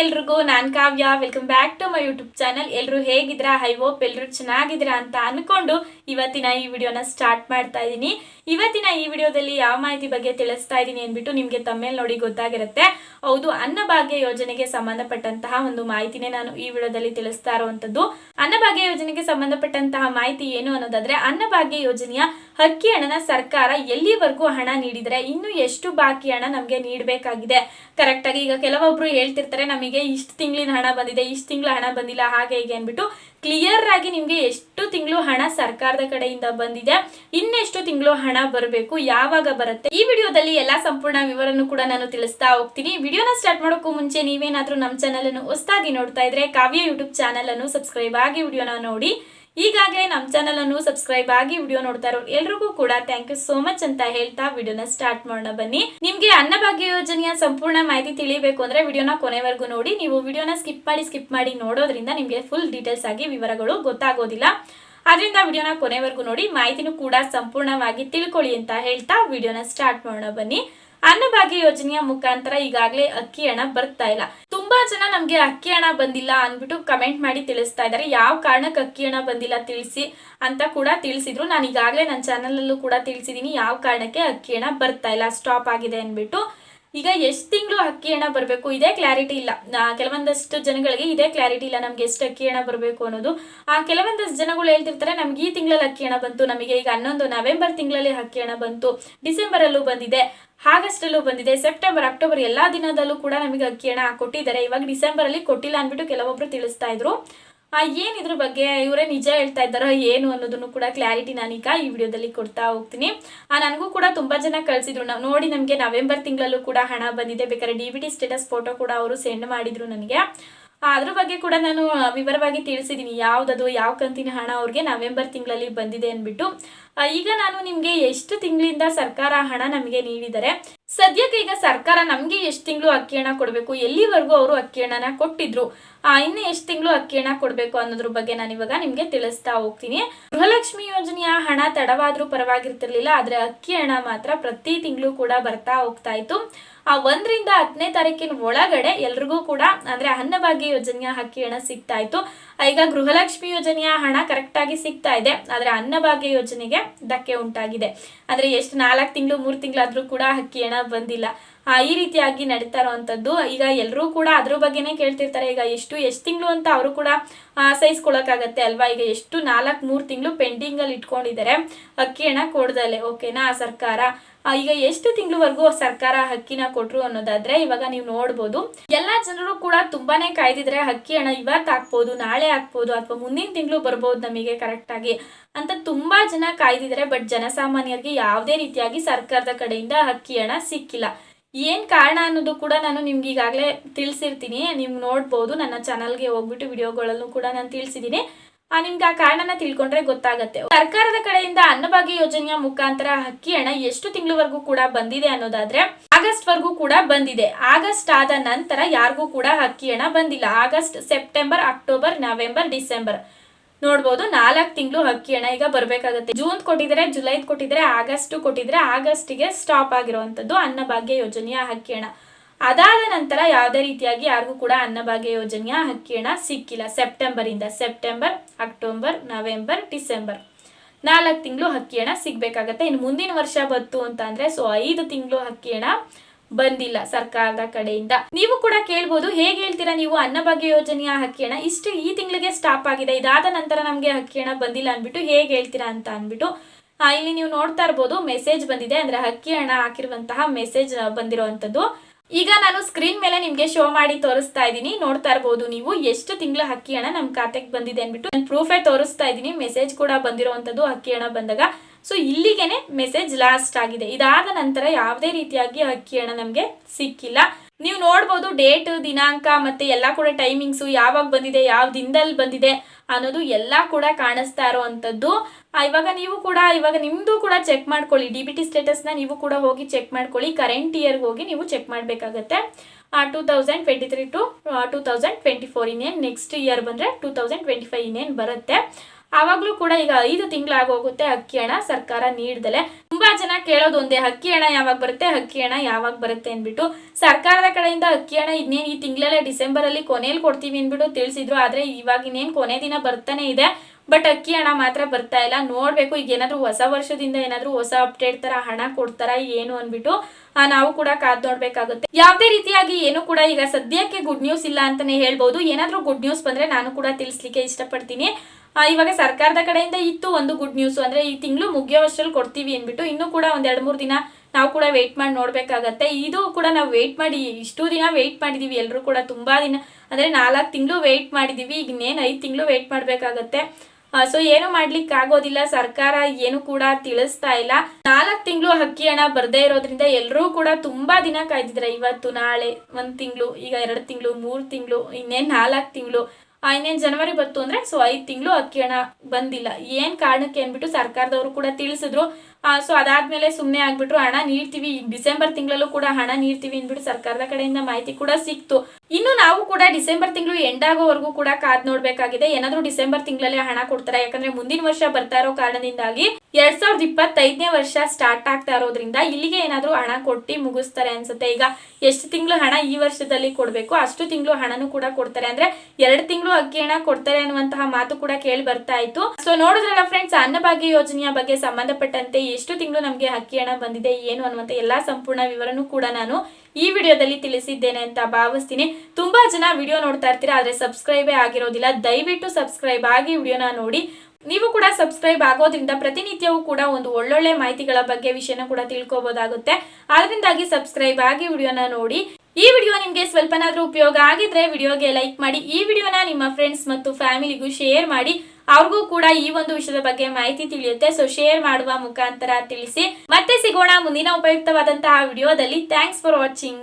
ಎಲ್ರಿಗೂ, ನಾನ್ Kavya. Welcome back to my YouTube channel ಎಲ್ಲರೂ ಹೇಗಿದ್ರಾ ಐ ಹೋಪ್ ಎಲ್ಲರೂ ಚೆನ್ನಾಗಿದ್ರಾ ಅಂತ ಅನ್ಕೊಂಡು ಇವತ್ತಿನ ಈ ವಿಡಿಯೋನ ಸ್ಟಾರ್ಟ್ ಮಾಡ್ತಾ ಇದ್ದೀನಿ. ಇವತ್ತಿನ ಈ ವಿಡಿಯೋದಲ್ಲಿ ಯಾವ ಮಾಹಿತಿ ಬಗ್ಗೆ ತಿಳಿಸ್ತಾ ಇದ್ದೀನಿ ಅಂದ್ಬಿಟ್ಟು ನಿಮಗೆ ತಮ್ಮೇಲೆ ನೋಡಿ ಗೊತ್ತಾಗಿರುತ್ತೆ. ಹೌದು, ಅನ್ನಭಾಗ್ಯ ಯೋಜನೆಗೆ ಸಂಬಂಧಪಟ್ಟಂತಹ ಒಂದು ಮಾಹಿತಿನೇ ನಾನು ಈ ವಿಡಿಯೋದಲ್ಲಿ ತಿಳಿಸ್ತಾ ಇರುವಂತದ್ದು ಅನ್ನಭಾಗ್ಯ ಯೋಜನೆಗೆ ಸಂಬಂಧಪಟ್ಟಂತಹ ಮಾಹಿತಿ ಏನು ಅನ್ನೋದಾದ್ರೆ, ಅನ್ನಭಾಗ್ಯ ಯೋಜನೆಯ ಅಕ್ಕಿ ಹಣನ ಸರ್ಕಾರ ಎಲ್ಲಿವರೆಗೂ ಹಣ ನೀಡಿದರೆ ಇನ್ನು ಎಷ್ಟು ಬಾಕಿ ಹಣ ನಮಗೆ ನೀಡಬೇಕಾಗಿದೆ? ಕರೆಕ್ಟಾಗಿ ಈಗ ಕೆಲವೊಬ್ರು ಹೇಳ್ತಿರ್ತಾರೆ, ನಮಗೆ ಇಷ್ಟು ತಿಂಗಳಿನ ಹಣ ಬಂದಿದೆ, ಇಷ್ಟು ತಿಂಗಳ ಹಣ ಬಂದಿಲ್ಲ, ಹಾಗೆ ಹೀಗೆ ಅಂದ್ಬಿಟ್ಟು ಕ್ಲಿಯರ್ ಆಗಿ ನಿಮಗೆ ಎಷ್ಟು ತಿಂಗಳು ಹಣ ಸರ್ಕಾರದ ಕಡೆಯಿಂದ ಬಂದಿದೆ, ಇನ್ನೆಷ್ಟು ತಿಂಗಳು ಹಣ ಬರಬೇಕು, ಯಾವಾಗ ಬರುತ್ತೆ, ಈ ವಿಡಿಯೋದಲ್ಲಿ ಎಲ್ಲಾ ಸಂಪೂರ್ಣ ವಿವರನ್ನು ಕೂಡ ನಾನು ತಿಳಿಸ್ತಾ ಹೋಗ್ತೀನಿ. ವಿಡಿಯೋನ ಸ್ಟಾರ್ಟ್ ಮಾಡೋಕ್ಕೂ ಮುಂಚೆ ನೀವೇನಾದ್ರೂ ನಮ್ಮ ಚಾನಲ್ ಅನ್ನು ಹೊಸದಾಗಿ ನೋಡ್ತಾ ಇದ್ರೆ ಕಾವ್ಯ ಯೂಟ್ಯೂಬ್ ಚಾನಲನ್ನು ಸಬ್ಸ್ಕ್ರೈಬ್ ಆಗಿ ವಿಡಿಯೋನ ನೋಡಿ. ಈಗಾಗಲೇ ನಮ್ಮ ಚಾನಲನ್ನು ಸಬ್ಸ್ಕ್ರೈಬ್ ಆಗಿ ವಿಡಿಯೋ ನೋಡ್ತಾ ಇರೋ ಎಲ್ರಿಗೂ ಕೂಡ ಥ್ಯಾಂಕ್ ಯು ಸೋ ಮಚ್ ಅಂತ ಹೇಳ್ತಾ ವಿಡಿಯೋನ ಸ್ಟಾರ್ಟ್ ಮಾಡೋಣ ಬನ್ನಿ. ನಿಮ್ಗೆ ಅನ್ನಭಾಗ್ಯ ಯೋಜನೆಯ ಸಂಪೂರ್ಣ ಮಾಹಿತಿ ತಿಳಿಬೇಕು ಅಂದ್ರೆ ವಿಡಿಯೋನ ಕೊನೆವರೆಗೂ ನೋಡಿ. ನೀವು ವಿಡಿಯೋನ ಸ್ಕಿಪ್ ಮಾಡಿ ಸ್ಕಿಪ್ ಮಾಡಿ ನೋಡೋದ್ರಿಂದ ನಿಮಗೆ ಫುಲ್ ಡೀಟೇಲ್ಸ್ ಆಗಿ ವಿವರಗಳು ಗೊತ್ತಾಗೋದಿಲ್ಲ. ಆದ್ರಿಂದ ವಿಡಿಯೋನ ಕೊನೆವರೆಗೂ ನೋಡಿ. ಮಾಹಿತಿನೂ ಕೂಡ ಸಂಪೂರ್ಣವಾಗಿ ತಿಳ್ಕೊಳ್ಳಿ ಅಂತ ಹೇಳ್ತಾ ವಿಡಿಯೋನ ಸ್ಟಾರ್ಟ್ ಮಾಡೋಣ ಬನ್ನಿ. ಅನ್ನಭಾಗ್ಯ ಯೋಜನೆಯ ಮುಖಾಂತರ ಈಗಾಗಲೇ ಅಕ್ಕಿ ಹಣ ಬರ್ತಾ ಇಲ್ಲ. ತುಂಬಾ ಜನ ನಮ್ಗೆ ಅಕ್ಕಿ ಹಣ ಬಂದಿಲ್ಲ ಅಂದ್ಬಿಟ್ಟು ಕಮೆಂಟ್ ಮಾಡಿ ತಿಳಿಸ್ತಾ ಇದ್ದಾರೆ. ಯಾವ ಕಾರಣಕ್ಕೆ ಅಕ್ಕಿ ಹಣ ಬಂದಿಲ್ಲ ತಿಳಿಸಿ ಅಂತ ಕೂಡ ತಿಳಿಸಿದ್ರು. ನಾನು ಈಗಾಗಲೇ ನನ್ನ ಚಾನಲ್ ಅಲ್ಲೂ ಕೂಡ ತಿಳಿಸಿದೀನಿ ಯಾವ ಕಾರಣಕ್ಕೆ ಅಕ್ಕಿ ಹಣ ಬರ್ತಾ ಇಲ್ಲ ಸ್ಟಾಪ್ ಆಗಿದೆ ಅಂದ್ಬಿಟ್ಟು. ಈಗ ಎಷ್ಟು ತಿಂಗಳು ಅಕ್ಕಿ ಹಣ ಬರಬೇಕು? ಇದೇ ಕ್ಲಾರಿಟಿ ಇಲ್ಲ. ಕೆಲವೊಂದಷ್ಟು ಜನಗಳಿಗೆ ಇದೇ ಕ್ಲಾರಿಟಿ ಇಲ್ಲ ನಮ್ಗೆ ಎಷ್ಟು ಅಕ್ಕಿ ಹಣ ಬರಬೇಕು ಅನ್ನೋದು. ಆ, ಕೆಲವೊಂದಷ್ಟು ಜನಗಳು ಹೇಳ್ತಿರ್ತಾರೆ, ನಮ್ಗೆ ಈ ತಿಂಗಳಲ್ಲಿ ಅಕ್ಕಿ ಹಣ ಬಂತು, ನಮಗೆ ಈಗ ಹನ್ನೊಂದು ನವೆಂಬರ್ ತಿಂಗಳಲ್ಲಿ ಅಕ್ಕಿ ಹಣ ಬಂತು ಡಿಸೆಂಬರ್ ಅಲ್ಲೂ ಬಂದಿದೆ. ಆಗಸ್ಟ್ ಅಲ್ಲೂ ಬಂದಿದೆ. ಸೆಪ್ಟೆಂಬರ್, ಅಕ್ಟೋಬರ್ ಎಲ್ಲಾ ದಿನದಲ್ಲೂ ಕೂಡ ನಮಗೆ ಅಕ್ಕಿ ಹಣ ಕೊಟ್ಟಿದ್ದಾರೆ. ಇವಾಗ ಡಿಸೆಂಬರ್ ಅಲ್ಲಿ ಕೊಟ್ಟಿಲ್ಲ ಅಂದ್ಬಿಟ್ಟು ಕೆಲವೊಬ್ರು ತಿಳಿಸ್ತಾ ಇದ್ರು. ಆ, ಏನ್ ಇದ್ರ ಬಗ್ಗೆ ಇವರೇ ನಿಜ ಹೇಳ್ತಾ ಇದ್ದಾರೋ ಏನು ಅನ್ನೋದನ್ನು ಕೂಡ ಕ್ಲಾರಿಟಿ ನಾನೀಗ ಈ ವಿಡಿಯೋದಲ್ಲಿ ಕೊಡ್ತಾ ಹೋಗ್ತೀನಿ. ಆ, ನನಗೂ ಕೂಡ ತುಂಬಾ ಜನ ಕಳ್ಸಿದ್ರು. ನೋಡಿ ನಮಗೆ ನವೆಂಬರ್ ತಿಂಗಳಲ್ಲೂ ಕೂಡ ಹಣ ಬಂದಿದೆ. ಬೇಕಾದ್ರೆ ಡಿ ಸ್ಟೇಟಸ್ ಫೋಟೋ ಕೂಡ ಅವರು ಸೆಂಡ್ ಮಾಡಿದ್ರು ನನಗೆ. ಅದ್ರ ಬಗ್ಗೆ ಕೂಡ ನಾನು ವಿವರವಾಗಿ ತಿಳಿಸಿದ್ದೀನಿ ಯಾವ್ದದು, ಯಾವ ಕಂತಿನ ಹಣ ಅವ್ರಿಗೆ ನವೆಂಬರ್ ತಿಂಗಳಲ್ಲಿ ಬಂದಿದೆ ಅಂದ್ಬಿಟ್ಟು. ಈಗ ನಾನು ನಿಮಗೆ ಎಷ್ಟು ತಿಂಗಳಿಂದ ಸರ್ಕಾರ ಹಣ ನಮಗೆ ನೀಡಿದರೆ ಸದ್ಯಕ್ಕೆ ಈಗ ಸರ್ಕಾರ ನಮ್ಗೆ ಎಷ್ಟು ತಿಂಗಳು ಅಕ್ಕಿ ಹಣ ಕೊಡಬೇಕು? ಎಲ್ಲಿವರೆಗೂ ಅವರು ಅಕ್ಕಿ ಹಣನ ಕೊಟ್ಟಿದ್ರು? ಇನ್ನು ಎಷ್ಟು ತಿಂಗಳು ಅಕ್ಕಿ ಹಣ ಕೊಡಬೇಕು ಅನ್ನೋದ್ರ ಬಗ್ಗೆ ನಾನು ಇವಾಗ ನಿಮಗೆ ತಿಳಿಸ್ತಾ ಹೋಗ್ತೀನಿ. ಗೃಹಲಕ್ಷ್ಮಿ ಯೋಜನೆಯ ಹಣ ತಡವಾದರೂ ಪರವಾಗಿರ್ತಿರ್ಲಿಲ್ಲ, ಆದರೆ ಅಕ್ಕಿ ಹಣ ಮಾತ್ರ ಪ್ರತಿ ತಿಂಗಳು ಕೂಡ ಬರ್ತಾ ಹೋಗ್ತಾ ಇತ್ತು. ಆ, ಒಂದರಿಂದ ಹತ್ತನೇ ತಾರೀಕಿನ ಒಳಗಡೆ ಎಲ್ರಿಗೂ ಕೂಡ, ಅಂದರೆ ಅನ್ನಭಾಗ್ಯ ಯೋಜನೆಯ ಅಕ್ಕಿ ಹಣ ಸಿಗ್ತಾ ಇತ್ತು. ಈಗ ಗೃಹಲಕ್ಷ್ಮಿ ಯೋಜನೆಯ ಹಣ ಕರೆಕ್ಟಾಗಿ ಸಿಗ್ತಾ ಇದೆ. ಆದರೆ ಅನ್ನಭಾಗ್ಯ ಯೋಜನೆಗೆ ಧಕ್ಕೆ ಉಂಟಾಗಿದೆ. ಅಂದ್ರೆ ಎಷ್ಟು ನಾಲ್ಕು ತಿಂಗಳು, ಮೂರು ತಿಂಗಳಾದರೂ ಕೂಡ ಅಕ್ಕಿ ಹಣ ಬಂದಿಲ್ಲ. ಈ ರೀತಿಯಾಗಿ ನಡೀತಾ ಇರುವಂತದ್ದು ಈಗ ಎಲ್ಲರೂ ಕೂಡ ಅದ್ರ ಬಗ್ಗೆನೇ ಕೇಳ್ತಿರ್ತಾರೆ. ಈಗ ಎಷ್ಟು ಎಷ್ಟು ತಿಂಗಳು ಅಂತ ಅವರು ಕೂಡ ಸಹಿಸ್ಕೊಳಕ್ಕಾಗತ್ತೆ ಅಲ್ವಾ? ಈಗ ಎಷ್ಟು ನಾಲ್ಕು, ಮೂರು ತಿಂಗಳು ಪೆಂಡಿಂಗ್ ಅಲ್ಲಿ ಇಟ್ಕೊಂಡಿದ್ದಾರೆ ಅಕ್ಕಿ ಹಣ ಕೊಡ್ದಲೆ ಓಕೆನಾ ಸರ್ಕಾರ. ಈಗ ಎಷ್ಟು ತಿಂಗಳವರೆಗೂ ಸರ್ಕಾರ ಹಕ್ಕಿನ ಕೊಟ್ರು ಅನ್ನೋದಾದ್ರೆ ಇವಾಗ ನೀವು ನೋಡ್ಬೋದು. ಎಲ್ಲಾ ಜನರು ಕೂಡ ತುಂಬಾನೇ ಕಾಯ್ದಿದ್ರೆ ಹಕ್ಕಿ ಹಣ ಇವತ್ತು ಹಾಕ್ಬೋದು, ನಾಳೆ ಹಾಕ್ಬೋದು, ಅಥವಾ ಮುಂದಿನ ತಿಂಗಳು ಬರ್ಬೋದು ನಮಗೆ ಕರೆಕ್ಟ್ ಆಗಿ ಅಂತ ತುಂಬಾ ಜನ ಕಾಯ್ದಿದ್ರೆ. ಬಟ್ ಜನಸಾಮಾನ್ಯರಿಗೆ ಯಾವುದೇ ರೀತಿಯಾಗಿ ಸರ್ಕಾರದ ಕಡೆಯಿಂದ ಹಕ್ಕಿ ಹಣ ಸಿಕ್ಕಿಲ್ಲ. ಏನ್ ಕಾರಣ ಅನ್ನೋದು ಕೂಡ ನಾನು ನಿಮ್ಗೆ ಈಗಾಗಲೇ ತಿಳಿಸಿರ್ತೀನಿ. ನೀವು ನೋಡ್ಬೋದು, ನನ್ನ ಚಾನಲ್ಗೆ ಹೋಗ್ಬಿಟ್ಟು ವಿಡಿಯೋಗಳಲ್ಲೂ ಕೂಡ ನಾನು ತಿಳಿಸಿದ್ದೀನಿ ಆ, ನಿಮ್ಗೆ ಆ ಕಾರಣನ ತಿಳ್ಕೊಂಡ್ರೆ ಗೊತ್ತಾಗತ್ತೆ. ಸರ್ಕಾರದ ಕಡೆಯಿಂದ ಅನ್ನಭಾಗ್ಯ ಯೋಜನೆಯ ಮುಖಾಂತರ ಅಕ್ಕಿ ಹಣ ಎಷ್ಟು ತಿಂಗಳವರೆಗೂ ಕೂಡ ಬಂದಿದೆ ಅನ್ನೋದಾದ್ರೆ ಆಗಸ್ಟ್ ವರ್ಗೂ ಕೂಡ ಬಂದಿದೆ. ಆಗಸ್ಟ್ ಆದ ನಂತರ ಯಾರಿಗೂ ಕೂಡ ಅಕ್ಕಿ ಹಣ ಬಂದಿಲ್ಲ. August, September, October, November, December. ನೋಡ್ಬೋದು, ನಾಲ್ಕು ತಿಂಗಳು ಹಕ್ಕಿ ಹಣ ಈಗ ಬರಬೇಕಾಗುತ್ತೆ. ಜೂನ್ ಕೊಟ್ಟಿದ್ರೆ ಜುಲೈ ಕೊಟ್ಟಿದ್ರೆ, ಆಗಸ್ಟ್ ಕೊಟ್ಟಿದ್ರೆ ಆಗಸ್ಟಿಗೆ ಸ್ಟಾಪ್ ಆಗಿರುವಂತದ್ದು ಅನ್ನಭಾಗ್ಯ ಯೋಜನೆಯ ಅಕ್ಕಿ ಹಣ. ಅದಾದ ನಂತರ ಯಾವುದೇ ರೀತಿಯಾಗಿ ಯಾರಿಗೂ ಕೂಡ ಅನ್ನಭಾಗ್ಯ ಯೋಜನೆಯ ಅಕ್ಕಿ ಹಣ ಸಿಕ್ಕಿಲ್ಲ. ಸೆಪ್ಟೆಂಬರ್ ಇಂದ ಸೆಪ್ಟೆಂಬರ್, ಅಕ್ಟೋಬರ್, ನವೆಂಬರ್, ಡಿಸೆಂಬರ್. ನಾಲ್ಕು ತಿಂಗಳು ಅಕ್ಕಿ ಹಣ ಸಿಗ್ಬೇಕಾಗತ್ತೆ. ಇನ್ನು ಮುಂದಿನ ವರ್ಷ ಬತ್ತು ಅಂತ ಅಂದ್ರೆ, ಸೊ, ಐದು ತಿಂಗಳು ಅಕ್ಕಿ ಹಣ ಬಂದಿಲ್ಲ ಸರ್ಕಾರದ ಕಡೆಯಿಂದ. ನೀವು ಕೂಡ ಕೇಳ್ಬೋದು, ಹೇಗೆ ಹೇಳ್ತೀರಾ ನೀವು? ಅನ್ನಭಾಗ್ಯ ಯೋಜನೆಯ ಅಕ್ಕಿ ಹಣ ಇಷ್ಟು ಈ ತಿಂಗಳಿಗೆ ಸ್ಟಾಪ್ ಆಗಿದೆ. ಇದಾದ ನಂತರ ನಮಗೆ ಅಕ್ಕಿ ಹಣ ಬಂದಿಲ್ಲ ಅಂದ್ಬಿಟ್ಟು ಹೇಗೆ ಹೇಳ್ತೀರಾ ಅಂತ ಅಂದ್ಬಿಟ್ಟು ಇಲ್ಲಿ ನೀವು ನೋಡ್ತಾ ಇರ್ಬೋದು ಮೆಸೇಜ್ ಬಂದಿದೆ. ಅಂದ್ರೆ ಅಕ್ಕಿ ಹಣ ಹಾಕಿರುವಂತಹ ಮೆಸೇಜ್ ಬಂದಿರುವಂತದ್ದು ಈಗ ನಾನು ಸ್ಕ್ರೀನ್ ಮೇಲೆ ನಿಮ್ಗೆ ಶೋ ಮಾಡಿ ತೋರಿಸ್ತಾ ಇದ್ದೀನಿ. ನೋಡ್ತಾ ಇರ್ಬೋದು ನೀವು ಎಷ್ಟು ತಿಂಗಳ ಅಕ್ಕಿ ಹಣ ನಮ್ ಖಾತೆಗೆ ಬಂದಿದೆ ಅಂದ್ಬಿಟ್ಟು. ನಾನು ಪ್ರೂಫೇ ತೋರಿಸ್ತಾ ಇದ್ದೀನಿ. ಮೆಸೇಜ್ ಕೂಡ ಬಂದಿರುವಂತದ್ದು ಅಕ್ಕಿ ಹಣ ಬಂದಾಗ. ಸೊ ಇಲ್ಲಿಗೆನೆ ಮೆಸೇಜ್ ಲಾಸ್ಟ್ ಆಗಿದೆ. ಇದಾದ ನಂತರ ಯಾವುದೇ ರೀತಿಯಾಗಿ ಅಕ್ಕಿ ಹಣ ನಮಗೆ ಸಿಕ್ಕಿಲ್ಲ. ನೀವು ನೋಡ್ಬೋದು ಡೇಟ್ ದಿನಾಂಕ ಮತ್ತೆ ಎಲ್ಲ ಕೂಡ ಟೈಮಿಂಗ್ಸು ಯಾವಾಗ ಬಂದಿದೆ, ಯಾವ ದಿನದಲ್ಲಿ ಬಂದಿದೆ ಅನ್ನೋದು ಎಲ್ಲ ಕೂಡ ಕಾಣಿಸ್ತಾ ಇರೋವಂಥದ್ದು. ಇವಾಗ ನೀವು ಕೂಡ, ಇವಾಗ ನಿಮ್ಮದು ಕೂಡ ಚೆಕ್ ಮಾಡ್ಕೊಳ್ಳಿ. ಡಿ ಬಿ ಟಿ ಸ್ಟೇಟಸ್ನ ನೀವು ಕೂಡ ಹೋಗಿ ಚೆಕ್ ಮಾಡ್ಕೊಳ್ಳಿ. ಕರೆಂಟ್ ಇಯರ್ಗೆ ಹೋಗಿ ನೀವು ಚೆಕ್ ಮಾಡಬೇಕಾಗತ್ತೆ. Two thousand twenty three to two thousand twenty four ಇನ್ನೇನು ನೆಕ್ಸ್ಟ್ ಇಯರ್ ಬಂದರೆ ಟೂ ತೌಸಂಡ್ ಟ್ವೆಂಟಿ ಫೈವ್ ಇನ್ನೇನು ಬರುತ್ತೆ. ಆವಾಗ್ಲೂ ಕೂಡ ಈಗ ಐದು ತಿಂಗಳಾಗೋಗುತ್ತೆ ಅಕ್ಕಿ ಹಣ ಸರ್ಕಾರ ನೀಡ್ದಲೆ. ತುಂಬಾ ಜನ ಕೇಳೋದು ಒಂದೇ ಅಕ್ಕಿ ಹಣ ಯಾವಾಗ ಬರುತ್ತೆ ಅಕ್ಕಿ ಹಣ ಯಾವಾಗ ಬರುತ್ತೆ ಅಂದ್ಬಿಟ್ಟು. ಸರ್ಕಾರದ ಕಡೆಯಿಂದ ಅಕ್ಕಿ ಹಣ ಇನ್ನೇನು ಈ ತಿಂಗಳಲ್ಲೇ ಡಿಸೆಂಬರ್ ಅಲ್ಲಿ ಕೊನೆಯಲ್ಲಿ ಕೊಡ್ತೀವಿ ಅಂದ್ಬಿಟ್ಟು ತಿಳಿಸಿದ್ರು. ಆದ್ರೆ ಇವಾಗ ಇನ್ನೇನು ಕೊನೆ ದಿನ ಬರ್ತಾನೆ ಇದೆ. ಬಟ್ ಅಕ್ಕಿ ಹಣ ಮಾತ್ರ ಬರ್ತಾ ಇಲ್ಲ. ನೋಡ್ಬೇಕು, ಈಗ ಏನಾದ್ರೂ ಹೊಸ ವರ್ಷದಿಂದ ಏನಾದ್ರೂ ಹೊಸ ಅಪ್ಡೇಟ್ ತರ ಹಣ ಕೊಡ್ತಾರ ಏನು ಅನ್ಬಿಟ್ಟು ನಾವು ಕೂಡ ಕಾದ್ ನೋಡ್ಬೇಕಾಗುತ್ತೆ. ಯಾವುದೇ ರೀತಿಯಾಗಿ ಏನು ಕೂಡ ಈಗ ಸದ್ಯಕ್ಕೆ ಗುಡ್ ನ್ಯೂಸ್ ಇಲ್ಲ ಅಂತಾನೆ ಹೇಳ್ಬಹುದು ಏನಾದ್ರೂ ಗುಡ್ ನ್ಯೂಸ್ ಬಂದ್ರೆ ನಾನು ಕೂಡ ತಿಳಿಸ್ಲಿಕ್ಕೆ ಇಷ್ಟಪಡ್ತೀನಿ. ಇವಾಗ ಸರ್ಕಾರದ ಕಡೆಯಿಂದ ಇತ್ತು ಒಂದು ಗುಡ್ ನ್ಯೂಸ್ ಅಂದ್ರೆ ಈ ತಿಂಗಳು ಮುಗಿಯೋವಷ್ಟರಲ್ಲಿ ಕೊಡ್ತೀವಿ ಅಂದ್ಬಿಟ್ಟು ಇನ್ನೂ ಕೂಡ ಒಂದ್ ಎರಡ್ ಮೂರು ದಿನ ನಾವು ಕೂಡ ವೆಯ್ಟ್ ಮಾಡಿ ನೋಡ್ಬೇಕಾಗತ್ತೆ. ಇದು ಕೂಡ ನಾವು ವೆಯ್ಟ್ ಮಾಡಿ ಇಷ್ಟು ದಿನ ವೆಯ್ಟ್ ಮಾಡಿದೀವಿ. ಎಲ್ಲರೂ ಕೂಡ ತುಂಬಾ ದಿನ, ಅಂದ್ರೆ ನಾಲ್ಕು ತಿಂಗಳು ವೆಯ್ಟ್ ಮಾಡಿದೀವಿ. ಈಗ ಇನ್ನೇನು ಐದು ತಿಂಗಳು ವೇಟ್ ಮಾಡ್ಬೇಕಾಗತ್ತೆ. ಸೊ ಏನು ಮಾಡ್ಲಿಕ್ಕೆ ಆಗೋದಿಲ್ಲ. ಸರ್ಕಾರ ಏನು ಕೂಡ ತಿಳಿಸ್ತಾ ಇಲ್ಲ. ನಾಲ್ಕು ತಿಂಗಳು ಅಕ್ಕಿ ಹಣ ಬರ್ದೇ ಇರೋದ್ರಿಂದ ಎಲ್ಲರೂ ಕೂಡ ತುಂಬಾ ದಿನ ಕಾಯ್ದಿದ್ರೆ ಇವತ್ತು, ನಾಳೆ ಒಂದ್ ತಿಂಗಳು, ಈಗ ಎರಡು ತಿಂಗಳು, ಮೂರು ತಿಂಗಳು, ಇನ್ನೇನು ನಾಲ್ಕು ತಿಂಗಳು. ಇನ್ನೇನು ಜನವರಿ ಬಂತು ಅಂದ್ರೆ ಸೊ ಐದು ತಿಂಗಳು ಅಕ್ಕಿ ಹಣ ಬಂದಿಲ್ಲ. ಏನು ಕಾರಣಕ್ಕೆ ಅಂದ್ಬಿಟ್ಟು ಸರ್ಕಾರದವರು ಕೂಡ ತಿಳಿಸಿದ್ರು. ಸೊ ಅದಾದಮೇಲೆ ಸುಮ್ಮನೆ ಆಗಿಬಿಟ್ರು ಹಣ ನೀಡ್ತೀವಿ. ಈ ಡಿಸೆಂಬರ್ ತಿಂಗಳಲ್ಲೂ ಕೂಡ ಹಣ ನೀಡ್ತೀವಿ ಅಂದ್ಬಿಟ್ಟು ಸರ್ಕಾರದ ಕಡೆಯಿಂದ ಮಾಹಿತಿ ಕೂಡ ಸಿಕ್ತು. ಇನ್ನು ನಾವು ಕೂಡ ಡಿಸೆಂಬರ್ ತಿಂಗಳು ಎಂಡ್ ಆಗೋವರೆಗೂ ಕೂಡ ಕಾದ್ ನೋಡ್ಬೇಕಾಗಿದೆ. ಏನಾದ್ರೂ ಡಿಸೆಂಬರ್ ತಿಂಗಳಲ್ಲಿ ಹಣ ಕೊಡ್ತಾರೆ. ಯಾಕಂದ್ರೆ ಮುಂದಿನ ವರ್ಷ ಬರ್ತಾ ಇರೋ ಕಾರಣದಿಂದಾಗಿ ಎರಡ್ ಸಾವಿರದ ಇಪ್ಪತ್ತೈದನೇ ವರ್ಷ ಸ್ಟಾರ್ಟ್ ಆಗ್ತಾ ಇರೋದ್ರಿಂದ ಇಲ್ಲಿಗೆ ಏನಾದ್ರೂ ಹಣ ಕೊಟ್ಟಿ ಮುಗಿಸ್ತಾರೆ ಅನ್ಸುತ್ತೆ. ಈಗ ಎಷ್ಟು ತಿಂಗಳು ಹಣ ಈ ವರ್ಷದಲ್ಲಿ ಕೊಡ್ಬೇಕು, ಅಷ್ಟು ತಿಂಗಳು ಹಣನೂ ಕೂಡ ಕೊಡ್ತಾರೆ. ಅಂದ್ರೆ ಎರಡು ತಿಂಗಳು ಅಕ್ಕಿ ಹಣ ಕೊಡ್ತಾರೆ ಅನ್ನುವಂತಹ ಮಾತು ಕೂಡ ಕೇಳಿ ಬರ್ತಾ ಇತ್ತು. ಸೊ ನೋಡಿದ್ರಲ್ಲ ಫ್ರೆಂಡ್ಸ್ ಅನ್ನಭಾಗ್ಯ ಯೋಜನೆಯ ಬಗ್ಗೆ ಸಂಬಂಧಪಟ್ಟಂತೆ ಎಷ್ಟು ತಿಂಗಳು ನಮಗೆ ಅಕ್ಕಿ ಹಣ ಬಂದಿದೆ, ಏನು ಅನ್ನುವಂತ ಎಲ್ಲಾ ಸಂಪೂರ್ಣ ವಿವರನು ಕೂಡ ನಾನು ಈ ವಿಡಿಯೋದಲ್ಲಿ ತಿಳಿಸಿದ್ದೇನೆ ಅಂತ ಭಾವಿಸ್ತೀನಿ. ತುಂಬಾ ಜನ ವಿಡಿಯೋ ನೋಡ್ತಾ ಇರ್ತೀರಾ, ಆದ್ರೆ ಸಬ್ಸ್ಕ್ರೈಬೇ ಆಗಿರೋದಿಲ್ಲ. ದಯವಿಟ್ಟು ಸಬ್ಸ್ಕ್ರೈಬ್ ಆಗಿ ವಿಡಿಯೋನ ನೋಡಿ. ನೀವು ಕೂಡ ಸಬ್ಸ್ಕ್ರೈಬ್ ಆಗೋದ್ರಿಂದ ಪ್ರತಿನಿತ್ಯವೂ ಕೂಡ ಒಂದು ಒಳ್ಳೊಳ್ಳೆ ಮಾಹಿತಿಗಳ ಬಗ್ಗೆ ವಿಷಯನ ಕೂಡ ತಿಳ್ಕೊಬೋದಾಗುತ್ತೆ. ಆದ್ರಿಂದಾಗಿ ಸಬ್ಸ್ಕ್ರೈಬ್ ಆಗಿ ವಿಡಿಯೋನ ನೋಡಿ. ಈ ವಿಡಿಯೋ ನಿಮಗೆ ಸ್ವಲ್ಪನಾದ್ರೂ ಉಪಯೋಗ ಆಗಿದ್ರೆ ವಿಡಿಯೋಗೆ ಲೈಕ್ ಮಾಡಿ, ಈ ವಿಡಿಯೋನ ನಿಮ್ಮ ಫ್ರೆಂಡ್ಸ್ ಮತ್ತು ಫ್ಯಾಮಿಲಿಗೂ ಶೇರ್ ಮಾಡಿ. ಅವ್ರಿಗೂ ಕೂಡ ಈ ಒಂದು ವಿಷಯದ ಬಗ್ಗೆ ಮಾಹಿತಿ ತಿಳಿಯುತ್ತೆ. ಸೊ ಶೇರ್ ಮಾಡುವ ಮುಖಾಂತರ ತಿಳಿಸಿ. ಮತ್ತೆ ಸಿಗೋಣ ಮುಂದಿನ ಉಪಯುಕ್ತವಾದಂತಹ ವಿಡಿಯೋದಲ್ಲಿ. Thanks for watching